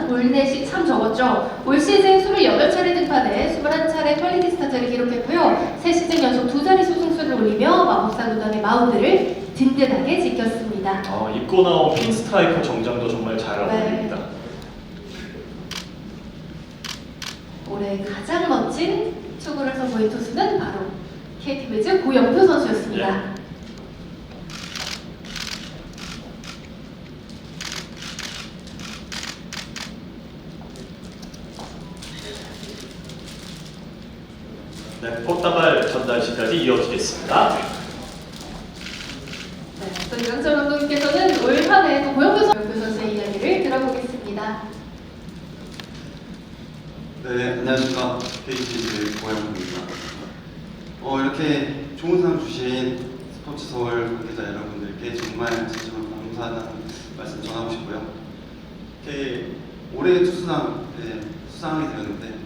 하지만 볼넷이 참 적었죠. 올 시즌 28차례 등판에 21차례 퀄리티 스타트를 기록했고요. 새 시즌 연속 두 자릿수 승수를 올리며 마법사 구단의 마운드를 든든하게 지켰습니다. 어, 입고 나온 핀 스트라이커 정장도 정말 잘 네. 어울립니다. 올해 가장 멋진 투구를 선보인 투수는 바로 KT 위즈 고영표 선수였습니다. 네, 꽃다발 전달식까지 이어지겠습니다. 네, 또 이강철 감독님께서는 올 한해 또 고영표 선- 선수의 이야기를 들어보겠습니다. 네, 안녕하십니까. KTV 고영입니다. 어, 이렇게 좋은 상 주신 스포츠 서울 관계자 여러분들께 정말 진심으로 감사하다는 말씀 전하고 싶고요. 이렇게 올해 투수상 네, 수상이 되었는데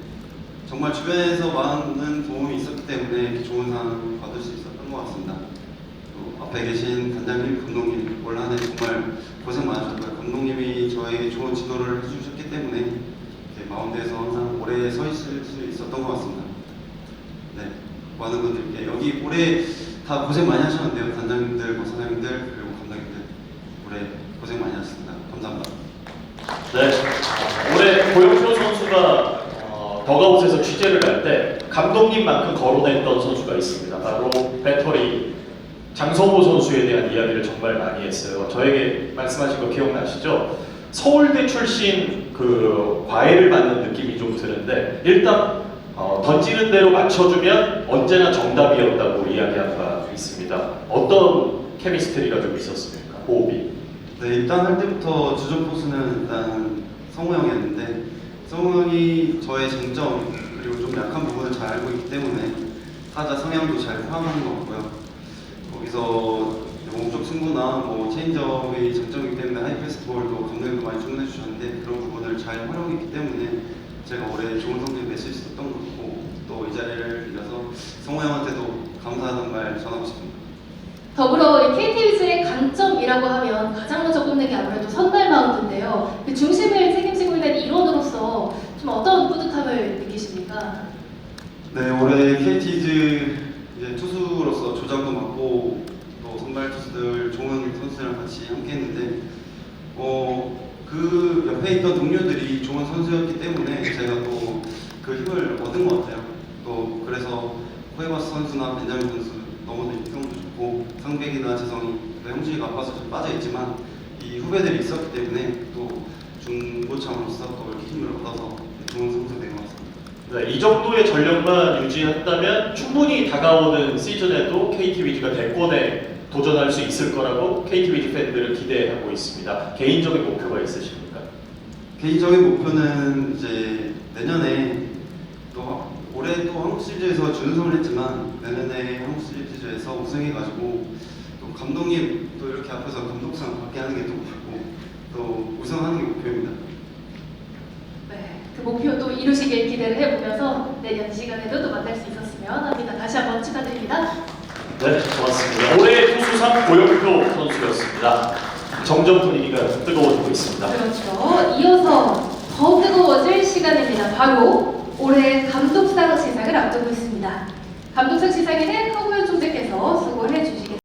정말 주변에서 많은 도움이 있었기 때문에 이렇게 좋은 상 받을 수 있었던 것 같습니다. 또 앞에 계신 단장님, 감독님 올 한해 정말 고생 많으셨고요. 감독님이 저에게 좋은 지도를 해주셨기 때문에 이렇게 마운드에서 항상 오래 서 있을 수 있었던 것 같습니다. 네, 많은 분들께 여기 올해 다 고생 많이 하셨는데요. 단장님들, 뭐 사장님들 그리고 감독님들 올해 고생 많이 하셨습니다. 감사합니다. 네, 올해 어, 더가웃에서 취재를 갈때 감독님만큼 거론했던 선수가 있습니다. 바로 배터리 장성호 선수에 대한 이야기를 정말 많이 했어요. 저에게 말씀하신 거 기억나시죠? 서울대 출신 그 과외를 받는 느낌이 좀 드는데 일단 어, 던지는 대로 맞춰주면 언제나 정답이었다고 이야기한 바 있습니다. 어떤 케미스트리가 좀 있었습니까? 호흡이. 네, 일단 할 때부터 주전 포수는 일단 성우 형이었는데 성우 형이 저의 장점 그리고 좀 약한 부분을 잘 알고 있기 때문에 타자 성향도 잘 포함하는 것 같고요. 거기서 몸쪽 승부나 뭐 체인지업이 장점이기 때문에 하이패스트 볼도 감독님도 많이 주문해 주셨는데 그런 부분을 잘 활용했기 때문에 제가 올해 좋은 성적 낼수 있었던 것 같고 또 이 자리를 빌려서 성우 형한테도 감사하다는 말 전하고 싶습니다. 더불어 이 KT 위즈의 강점이라고 하면 가장 먼저 꼽는 게 아무래도 선발 마운드인데요. 그 중심을 책임 지고 있는 일원으로서 좀 어떤 뿌듯함을 느끼십니까? 네, 올해 KT즈 이제 투수로서 조장도 맡고 또 선발 투수들 좋은 선수들이랑 같이 함께했는데 어, 그 옆에 있던 동료들이 좋은 선수였기 때문에 제가 또 그 힘을 얻은 것 같아요. 또 그래서 코에바스 선수나 벤자민 선수 너무도 인성도 좋고 상백이나 재성이 또 형준이가 아파서 좀 빠져있지만 이 후배들이 있었기 때문에 또 중고참으로서 또 이렇게 힘을 얻어서 좋은 된것 같습니다. 네, 이 정도의 전력만 유지한다면 충분히 다가오는 시즌에도 KT 위즈가 대권에 도전할 수 있을 거라고 KT 위즈 팬들은 기대하고 있습니다. 개인적인 목표가 있으십니까? 개인적인 목표는 이제 내년에 또 올해 또 한국 시리즈에서 준우승을 했지만 내년에 한국 시리즈에서 우승해가지고 또 감독님 또 이렇게 앞에서 감독상 받게 하는 게또 목표고 또 우승하는 게 목표입니다. 네, 그 목표 또 이루시길 기대를 해보면서 내년 이 시간에도 또 만날 수 있었으면 합니다. 다시 한번 축하드립니다. 네, 고맙습니다. 올해 투수상 고영표 선수였습니다. 정전 분위기가 뜨거워지고 있습니다. 그렇죠. 이어서 더 뜨거워질 시간입니다. 바로 올해 감독상 시상을 앞두고 있습니다. 감독상 시상에는 허구현 총재께서 수고를 해주시고